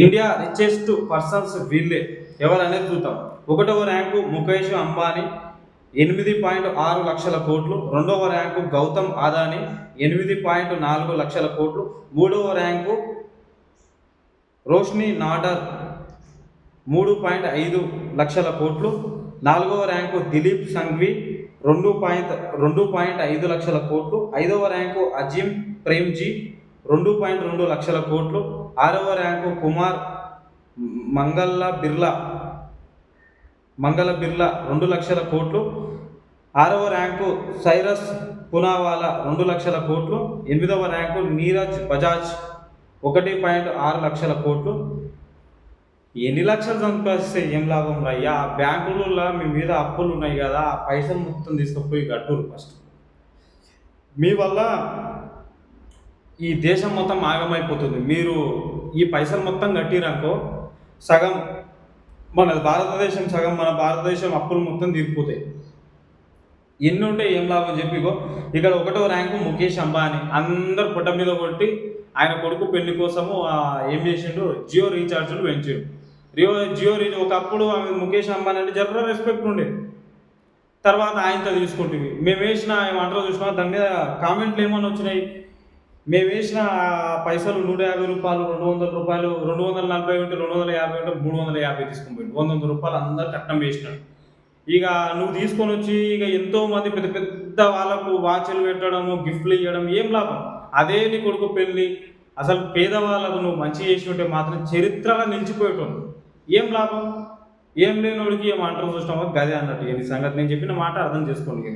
India richest persons వీళ్ళే. ఎవరనేది చూద్దాం. ఒకటవ ర్యాంకు ముఖేష్ అంబానీ ఎనిమిది పాయింట్ ఆరు లక్షల కోట్లు. రెండవ ర్యాంకు గౌతమ్ అదానీ ఎనిమిది పాయింట్ నాలుగు లక్షల కోట్లు. మూడవ ర్యాంకు రోష్ని నాడర్ మూడు పాయింట్ ఐదు లక్షల కోట్లు. నాలుగవ ర్యాంకు దిలీప్ సంఘ్వి రెండు పాయింట్ రెండు పాయింట్ ఐదు లక్షల కోట్లు. ఐదవ ర్యాంకు అజీం ప్రేమ్జీ రెండు పాయింట్ రెండు లక్షల కోట్లు. ఆరవ ర్యాంకు కుమార్ మంగళ బిర్లా. మంగళ బిర్లా రెండు లక్షల కోట్లు. ఆరవ ర్యాంకు సైరస్ పునావాలా రెండు లక్షల కోట్లు. ఎనిమిదవ ర్యాంకు నీరజ్ బజాజ్ ఒకటి పాయింట్ ఆరు లక్షల కోట్లు. ఎన్ని లక్షలు సంపాదిస్తే ఏం లాభం రయ్యా ఆ బ్యాంకులలో మీ మీద అప్పులు ఉన్నాయి కదా ఆ పైసలు మొత్తం తీసుకుపోయి కట్టురు ఫస్ట్. మీ వల్ల ఈ దేశం మొత్తం ఆగమైపోతుంది. మీరు ఈ పైసలు మొత్తం కట్టిరనుకో సగం మన భారతదేశం సగం మన భారతదేశం అప్పులు మొత్తం తీరిపోతాయి. ఎన్ని ఉంటే ఏం లాభం చెప్పికో ఇక్కడ ఒకటో ర్యాంకు ముఖేష్ అంబానీ. అందరు పుట్ట మీద కొట్టి ఆయన కొడుకు పెళ్ళి కోసము ఏం చేసిండు జియో రీఛార్జ్లు పెంచాడు జియో జియో రీఛార్జ్ ఒకప్పుడు ఆమె ముఖేష్ అంబానీ అంటే జర్ర రెస్పెక్ట్ ఉండేది తర్వాత ఆయనతో తీసుకుంటుంది మేము వేసిన ఏమంటారో చూసినా దాని మీద కామెంట్లు ఏమైనా వచ్చినాయి? మేము వేసిన పైసలు నూట యాభై రూపాయలు రెండు వందల రూపాయలు రెండు వందల నలభై ఉంటే రెండు వందల యాభై ఉంటే మూడు వందల యాభై తీసుకొని పోయింది వంద వందల రూపాయలు అందరు కట్నం వేసినాడు. ఇక నువ్వు తీసుకొని వచ్చి ఇక ఎంతో మంది పెద్ద పెద్ద వాళ్ళకు వాచ్లు పెట్టడము గిఫ్ట్లు ఇవ్వడం ఏం లాభం? అదే నీ కొడుకు పెళ్ళి. అసలు పేదవాళ్ళకు నువ్వు మంచి చేసి ఉంటే మాత్రం చరిత్రగా నిలిచిపోయటం ఏం లాభం? ఏం లేనోడికి ఏం అంటారు చూసినావా? గదే అన్నట్టు. ఈ సంగతి నేను చెప్పిన మాట అర్థం చేసుకోండి.